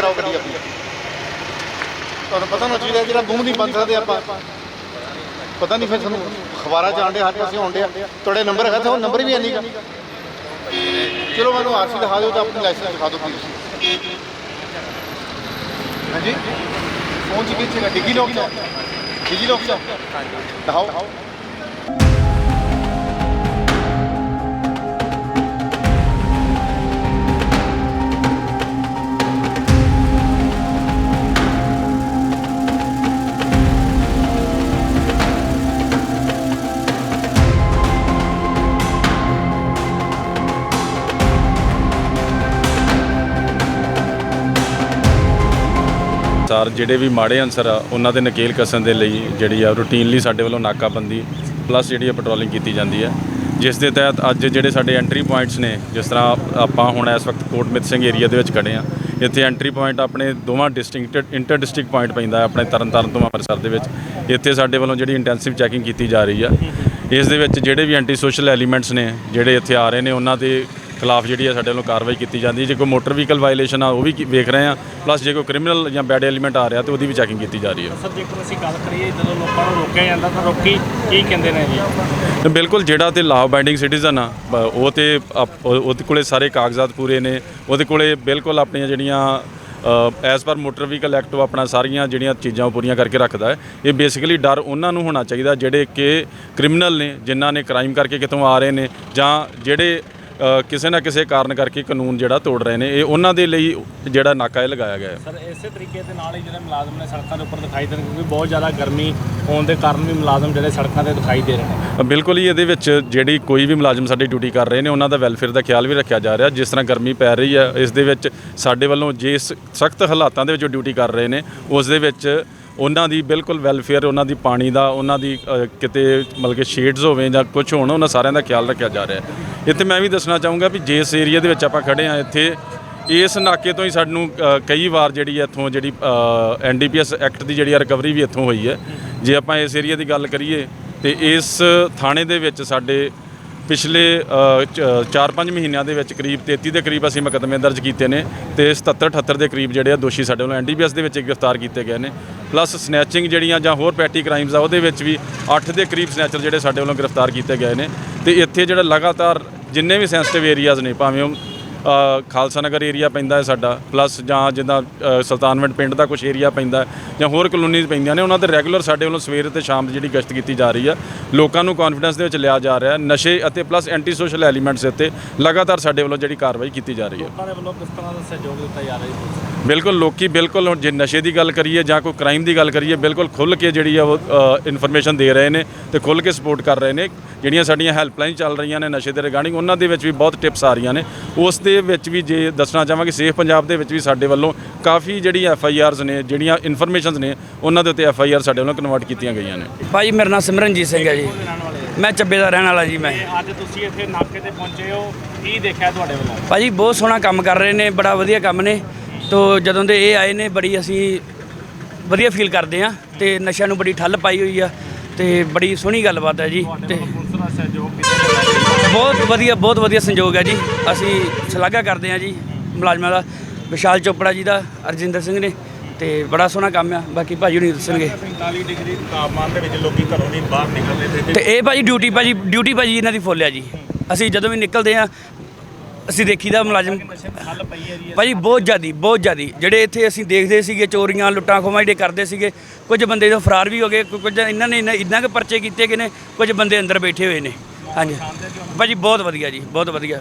ਕਰਾਓ ਗੱਡੀ ਆਪਣੀ। ਤੁਹਾਨੂੰ ਪਤਾ ਨਾ ਚਾਹੀਦਾ ਜਿਹੜਾ ਬੂਮ ਨਹੀਂ ਬੰਦ ਸਕਦੇ ਆਪਾਂ। ਪਤਾ ਨਹੀਂ ਫਿਰ ਸਾਨੂੰ ਖਬਰਾਂ ਚ ਆਂਡੇ ਹਰ ਪਾਸੇ ਆਉਂਦੇ ਆ ਤੁਹਾਡੇ ਨੰਬਰ ਹੈਗਾ ਤਾਂ ਉਹ ਨੰਬਰ ਵੀ ਹੈ ਚਲੋ ਮੈਨੂੰ ਆਰਸੀ ਦਿਖਾ ਦਿਓ ਤਾਂ ਆਪਣੀ ਲਾਇਸੈਂਸ ਦਿਖਾ ਦਿਓ ਪਲੀਜ਼ ਹਾਂਜੀ? ਫੋਨ ਚ ਕਿੱਥੇ ਹੈ ਡਿੱਗੀ ਲੋਕ ਚ? ਡਿੱਗੀ ਲੋਕ ਚ? ਦਿਖਾਓ। ਸਰ ਜਿਹੜੇ ਵੀ ਮਾੜੇ ਅਨਸਰ ਆ, ਉਹਨਾਂ ਦੇ ਨਕੇਲ ਕਸਣ ਦੇ ਲਈ ਜਿਹੜੀ ਆ ਰੂਟੀਨਲੀ ਸਾਡੇ ਵੱਲੋਂ ਨਾਕਾਬੰਦੀ ਪਲੱਸ ਜਿਹੜੀ ਆ ਪੈਟਰੋਲਿੰਗ ਕੀਤੀ ਜਾਂਦੀ ਹੈ ਜਿਸ ਦੇ ਤਹਿਤ ਅੱਜ ਜਿਹੜੇ ਸਾਡੇ ਐਂਟਰੀ ਪੁਆਇੰਟਸ ਨੇ, ਜਿਸ ਤਰ੍ਹਾਂ ਆਪਾਂ ਹੁਣ ਇਸ ਵਕਤ ਕੋਟਮਿਤ ਸਿੰਘ ਏਰੀਆ ਦੇ ਵਿੱਚ ਖੜੇ ਆ, ਇੱਥੇ ਐਂਟਰੀ ਪੁਆਇੰਟ ਆਪਣੇ ਦੋਵਾਂ ਡਿਸਟ੍ਰਿਕਟ ਇੰਟਰ ਡਿਸਟ੍ਰਿਕਟ ਪੁਆਇੰਟ ਪੈਂਦਾ ਹੈ ਆਪਣੇ ਤਰਨਤਾਰਨ ਤੋਂ ਅੰਮ੍ਰਿਤਸਰ ਦੇ ਵਿੱਚ। ਇੱਥੇ ਸਾਡੇ ਵੱਲੋਂ ਜਿਹੜੀ ਇੰਟੈਂਸਿਵ ਚੈਕਿੰਗ ਕੀਤੀ ਜਾ ਰਹੀ ਆ। ਇਸ ਦੇ ਵਿੱਚ ਜਿਹੜੇ ਵੀ ਐਂਟੀ ਸੋਸ਼ਲ ਐਲੀਮੈਂਟਸ ਨੇ, ਜਿਹੜੇ ਇੱਥੇ ਆ ਰਹੇ ਨੇ, ਉਹਨਾਂ ਦੇ ਖਿਲਾਫ ਜਿਹੜੀ ਹੈ ਸਾਡੇ ਵੱਲੋਂ ਕਾਰਵਾਈ ਕੀਤੀ ਜਾਂਦੀ ਹੈ। ਜੇ ਕੋਈ ਮੋਟਰ ਵਹੀਕਲ ਵਾਇਲੇਸ਼ਨ ਆ ਉਹ ਵੀ ਕੀ- ਵੇਖ ਰਹੇ ਆ ਪਲੱਸ ਜੇ ਕੋਈ ਕ੍ਰਿਮੀਨਲ ਜਾਂ ਬੈਡ ਐਲੀਮੈਂਟ ਆ ਰਿਹਾ ਤੇ ਉਹਦੀ ਵੀ ਚੈਕਿੰਗ ਕੀਤੀ ਜਾ ਰਹੀ ਹੈ। ਸਰ ਜੇਕਰ ਅਸੀਂ ਗੱਲ ਕਰੀਏ ਜਦੋਂ ਲੋਕਾਂ ਨੂੰ ਰੋਕਿਆ ਜਾਂਦਾ ਤਾਂ ਲੋਕੀ ਕੀ ਕਹਿੰਦੇ ਨੇ ਜੀ? ਤੇ ਬਿਲਕੁਲ ਜਿਹੜਾ ਤੇ ਲਾਅ ਬਾਈਂਡਿੰਗ ਸਿਟੀਜ਼ਨ ਆ ਬ- ਉਹ ਤੇ ਆਪ- ਉਹ- ਉਹਦੇ ਕੋਲੇ ਸਾਰੇ ਕਾਗਜ਼ਾਤ ਪੂਰੇ ਨੇ। ਉਹਦੇ ਕੋਲੇ ਬਿਲਕੁਲ ਆਪਣੀਆਂ ਜਿਹੜੀਆਂ as per motor vehicle act ਉਹ ਆਪਣਾ ਸਾਰੀਆਂ ਜਿਹੜੀਆਂ ਚੀਜ਼ਾਂ ਉਹ ਪੂਰੀਆਂ ਕਰਕੇ ਰੱਖਦਾ ਹੈ। ਇਹ ਬੇਸਿਕਲੀ ਡਰ ਉਹਨਾਂ ਨੂੰ ਹੋਣਾ ਚਾਹੀਦਾ ਜਿਹੜੇ ਕਿ ਕ੍ਰਿਮੀਨਲ ਨੇ ਜਿਨ੍ਹਾਂ ਨੇ ਕ੍ਰਾਈਮ ਕਰਕੇ ਕਿਤੋਂ ਆ ਰਹੇ ਨੇ ਜਾਂ ਜਿਹੜੇ ਕਿਸੇ ਨਾ ਕਿਸੇ ਕਾਰਨ ਕਰਕੇ ਕਾਨੂੰਨ ਜਿਹੜਾ ਤੋੜ ਰਹੇ ਨੇ ਇਹ ਉਹਨਾਂ ਦੇ ਲਈ ਜਿਹੜਾ ਨਾਕਾ ਇਹ ਲਗਾਇਆ ਗਿਆ ਹੈ। ਸਰ ਇਸੇ ਤਰੀਕੇ ਦੇ ਨਾਲ ਹੀ ਜਿਹੜੇ ਮੁਲਾਜ਼ਮ ਨੇ ਸੜਕਾਂ ਦੇ ਉੱਪਰ ਦਿਖਾਈ ਦੇ ਰਹੇ ਕਿਉਂਕਿ ਬਹੁਤ ਜ਼ਿਆਦਾ ਗਰਮੀ ਹੋਣ ਦੇ ਕਾਰਨ ਵੀ ਮੁਲਾਜ਼ਮ ਜਿਹੜੇ ਸੜਕਾਂ ਤੇ ਦਿਖਾਈ ਦੇ ਰਹੇ ਨੇ। ਬਿਲਕੁਲ ਹੀ ਇਹਦੇ ਵਿੱਚ ਜਿਹੜੀ ਕੋਈ ਵੀ ਮੁਲਾਜ਼ਮ ਸਾਡੀ ਡਿਊਟੀ ਕਰ ਰਹੇ ਨੇ ਉਹਨਾਂ ਦਾ ਵੈਲਫੇਅਰ ਦਾ ਖਿਆਲ ਵੀ ਰੱਖਿਆ ਜਾ ਰਿਹਾ। ਜਿਸ ਤਰ੍ਹਾਂ ਗਰਮੀ ਪੈ ਰਹੀ ਹੈ ਇਸ ਦੇ ਵਿੱਚ ਸਾਡੇ ਵੱਲੋਂ ਜੇ ਸਖਤ ਹਾਲਾਤਾਂ ਦੇ ਵਿੱਚ ਡਿਊਟੀ ਕਰ ਰਹੇ ਨੇ ਉਸ ਦੇ ਵਿੱਚ ਉਹਨਾਂ ਦੀ ਬਿਲਕੁਲ ਵੈਲਫੇਅਰ ਉਹਨਾਂ ਦੀ ਪਾਣੀ ਦਾ ਉਹਨਾਂ ਦੀ ਅ, ਕਿਤੇ ਮਤਲਬ ਕਿ ਸ਼ੇਡਸ ਹੋਵੇ ਜਾਂ ਕੁਝ ਹੋਣ ਉਹਨਾਂ ਸਾਰਿਆਂ ਦਾ ਖਿਆਲ ਰੱਖਿਆ ਜਾ ਰਿਹਾ ਹੈ। ਇੱਥੇ ਮੈਂ ਵੀ ਦੱਸਣਾ ਚਾਹੂੰਗਾ ਵੀ ਜਿਸ ਏਰੀਆ ਦੇ ਵਿੱਚ ਆਪਾਂ ਖੜੇ ਆ ਇੱਥੇ ਇਸ ਨਾਕੇ ਤੋਂ ਹੀ ਸਾਨੂੰ ਅ, ਕਈ ਵਾਰ ਜਿਹੜੀ ਹੈ ਇੱਥੋਂ ਜਿਹੜੀ ਐਨਡੀਪੀਐਸ ਐਕਟ ਦੀ ਜਿਹੜੀ ਰਿਕਵਰੀ ਵੀ ਇੱਥੋਂ ਹੋਈ ਹੈ। ਜੇ ਆਪਾਂ ਇਸ ਏਰੀਆ ਦੀ ਗੱਲ ਕਰੀਏ ਤੇ ਇਸ ਥਾਣੇ ਦੇ ਵਿੱਚ ਸਾਡੇ ਪਿਛਲੇ 4-5 ਮਹੀਨਿਆਂ ਦੇ ਵਿੱਚ ਕਰੀਬ 33 ਦੇ ਕਰੀਬ ਅਸੀਂ ਮੁਕੱਦਮੇ ਦਰਜ ਕੀਤੇ ਨੇ ਤੇ 77 78 ਦੇ ਕਰੀਬ ਜਿਹੜੇ ਆ ਦੋਸ਼ੀ ਸਾਡੇ ਵੱਲੋਂ ਐਨਡੀਪੀਐਸ ਦੇ ਵਿੱਚ ਗ੍ਰਿਫਤਾਰ ਕੀਤੇ ਗਏ ਨੇ। ਪਲੱਸ ਸਨੈਚਿੰਗ ਜਿਹੜੀਆਂ ਜਾਂ ਹੋਰ ਪੈਟੀ ਕ੍ਰਾਈਮਸ ਆ, ਉਹਦੇ ਵਿੱਚ ਵੀ 8 ਦੇ ਕਰੀਬ ਸਨੈਚਰ ਜਿਹੜੇ ਸਾਡੇ ਵੱਲੋਂ ਗ੍ਰਿਫਤਾਰ ਕੀਤੇ ਗਏ ਨੇ। ਤੇ ਇੱਥੇ ਜਿਹੜਾ ਲਗਾਤਾਰ ਜਿੰਨੇ ਵੀ ਸੈਂਸਿਟਿਵ ਏਰੀਆਜ਼ ਨੇ, ਭਾਵੇਂ ਉਹ ਖਾਲਸਾ ਨਗਰ ਏਰੀਆ ਪੈਂਦਾ ਹੈ ਸਾਡਾ ਪਲੱਸ ਜਾਂ ਜਿੱਦਾਂ ਅ, ਸੁਲਤਾਨਵਿੰਡ ਪਿੰਡ ਦਾ ਕੁਝ ਏਰੀਆ ਪੈਂਦਾ ਜਾਂ ਹੋਰ ਕਲੋਨੀਜ਼ ਪੈਂਦੀਆਂ ਨੇ ਉਹਨਾਂ ਤੇ ਰੈਗੂਲਰ ਸਾਡੇ ਵੱਲੋਂ ਸਵੇਰ ਤੇ ਸ਼ਾਮ ਜਿਹੜੀ ਗਸ਼ਤ ਕੀਤੀ ਜਾ ਰਹੀ ਹੈ ਲੋਕਾਂ ਨੂੰ ਕੌਨਫੀਡੈਂਸ ਦੇ ਵਿੱਚ ਲਿਆ ਜਾ ਰਿਹਾ ਨਸ਼ੇ ਅਤੇ ਪਲੱਸ ਐਂਟੀ ਸੋਸ਼ਲ ਐਲੀਮੈਂਟਸ ਦੇ ਉੱਤੇ ਲਗਾਤਾਰ ਸਾਡੇ ਵੱਲੋਂ ਜਿਹੜੀ ਕਾਰਵਾਈ ਕੀਤੀ ਜਾ ਰਹੀ ਹੈ। ਲੋਕਾਂ ਦੇ ਵੱਲੋਂ ਕਿਸ ਤਰ੍ਹਾਂ ਦਾ ਸਹਿਯੋਗ ਦਿੱਤਾ ਜਾ ਰਿਹਾ ਜੀ ਬਿਲਕੁਲ ਲੋਕੀ ਬਿਲਕੁਲ ਹੁਣ ਜੇ ਨਸ਼ੇ ਦੀ ਗੱਲ ਕਰੀਏ ਜਾਂ ਕੋਈ ਕ੍ਰਾਈਮ ਦੀ ਗੱਲ ਕਰੀਏ ਬਿਲਕੁਲ ਖੁੱਲ ਕੇ ਜਿਹੜੀ ਆ ਉਹ ਇਨਫੋਰਮੇਸ਼ਨ ਦੇ ਰਹੇ ਨੇ ਤੇ ਖੁੱਲ ਕੇ ਸਪੋਰਟ ਕਰ ਰਹੇ ਨੇ। ਜਿਹੜੀਆਂ ਸਾਡੀਆਂ ਹੈਲਪਲਾਈਨ ਚੱਲ ਰਹੀਆਂ ਨੇ ਨਸ਼ੇ ਦੇ ਰਿਗਾਰਡਿੰਗ ਉਹਨਾਂ ਦੇ ਵਿੱਚ ਵੀ ਬਹੁਤ ਟਿਪਸ ਆ ਰਹੀਆਂ ਨੇ। ਉਸ ਦੇ ਵਿੱਚ ਵੀ ਜੇ ਦੱਸਣਾ ਚਾਹਾਂਗੇ ਸੇਫ ਪੰਜਾਬ ਦੇ ਵਿੱਚ ਵੀ ਸਾਡੇ ਵੱਲੋਂ ਕਾਫੀ ਜਿਹੜੀ ਐਫ ਆਈ ਆਰਸ ਨੇ ਜਿਹੜੀਆਂ ਇਨਫੋਰਮੇਸ਼ਨਸ ਨੇ ਉਹਨਾਂ ਦੇ ਉੱਤੇ ਐਫ ਆਈ ਆਰ ਸਾਡੇ ਵੱਲੋਂ ਕਨਵਰਟ ਕੀਤੀਆਂ ਗਈਆਂ ਨੇ। ਭਾਜੀ ਮੇਰਾ ਨਾਮ ਸਿਮਰਨਜੀਤ ਸਿੰਘ ਹੈ ਜੀ। ਮੈਂ ਚੱਬੇ ਦਾ ਰਹਿਣ ਵਾਲਾ ਜੀ ਮੈਂ। ਅੱਜ ਤੁਸੀਂ ਇੱਥੇ ਨਾਕੇ ਤੇ ਪਹੁੰਚੇ ਹੋ। ਕੀ ਦੇਖਿਆ ਤੁਹਾਡੇ ਵੱਲੋਂ? ਭਾਜੀ ਬਹੁਤ ਸੋਹਣਾ ਕੰਮ ਕਰ ਰਹੇ ਨੇ ਬੜਾ ਵਧੀਆ ਕੰਮ ਨੇ। ਤੋ ਜਦੋਂ ਦੇ ਇਹ ਆਏ ਨੇ, ਬੜੀ ਅਸੀਂ ਵਧੀਆ ਫੀਲ ਕਰਦੇ ਆ ਤੇ ਨਸ਼ਿਆਂ ਨੂੰ ਬੜੀ ਠੱਲ ਪਾਈ ਹੋਈ ਆ ਤੇ ਬੜੀ ਸੋਹਣੀ ਗੱਲਬਾਤ ਹੈ ਜੀ ਤੇ ਬਹੁਤ ਵਧੀਆ ਬਹੁਤ ਵਧੀਆ ਸੰਯੋਗ ਹੈ ਜੀ। ਅਸੀਂ ਸ਼ਲਾਘਾ ਕਰਦੇ ਆ ਜੀ ਮੁਲਾਜ਼ਮਾਂ ਦਾ, ਵਿਸ਼ਾਲ ਚੋਪੜਾ ਜੀ ਦਾ, ਅਰਜਿੰਦਰ ਸਿੰਘ ਨੇ ਤੇ ਬੜਾ ਸੋਹਣਾ ਕੰਮ ਆ। ਬਾਕੀ ਭਾਜੀ ਹੁਣੀ ਦੱਸਣਗੇ। 45 ਡਿਗਰੀ ਤਾਪਮਾਨ ਦੇ ਵਿੱਚ ਲੋਕੀ ਘਰੋਂ ਨਹੀਂ ਬਾਹਰ ਨਿਕਲਦੇ ਤੇ ਇਹ ਭਾਜੀ ਡਿਊਟੀ ਭਾਜੀ ਡਿਊਟੀ ਭਾਜੀ ਇਹਨਾਂ ਦੀ ਫੁੱਲ ਆ ਜੀ। ਅਸੀਂ ਜਦੋਂ ਵੀ ਨਿਕਲਦੇ ਆ ਅਸੀਂ ਦੇਖੀਦਾ ਮੁਲਾਜ਼ਮ। ਹੱਲ ਜੀ ਭਾਜੀ, ਬਹੁਤ ਜ਼ਿਆਦੀ ਬਹੁਤ ਜ਼ਿਆਦੀ। ਜਿਹੜੇ ਇੱਥੇ ਅਸੀਂ ਦੇਖਦੇ ਸੀਗੇ, ਚੋਰੀਆਂ, ਲੁੱਟਾਂ, ਖੋਹਾਂ ਜਿਹੜੇ ਕਰਦੇ ਸੀਗੇ, ਕੁਝ ਬੰਦੇ ਤਾਂ ਫਰਾਰ ਵੀ ਹੋ ਗਏ, ਕੁ- ਕੁਝ ਇਹਨਾਂ ਨੇ ਇੰਨਾ- ਇੰਨਾ ਕੁ ਪਰਚੇ ਕੀਤੇ ਗਏ ਨੇ, ਕੁਝ ਬੰਦੇ ਅੰਦਰ ਬੈਠੇ ਹੋਏ ਨੇ। ਹਾਂਜੀ। ਭਾਜੀ, ਬਹੁਤ ਵਧੀਆ ਜੀ, ਬਹੁਤ ਵਧੀਆ।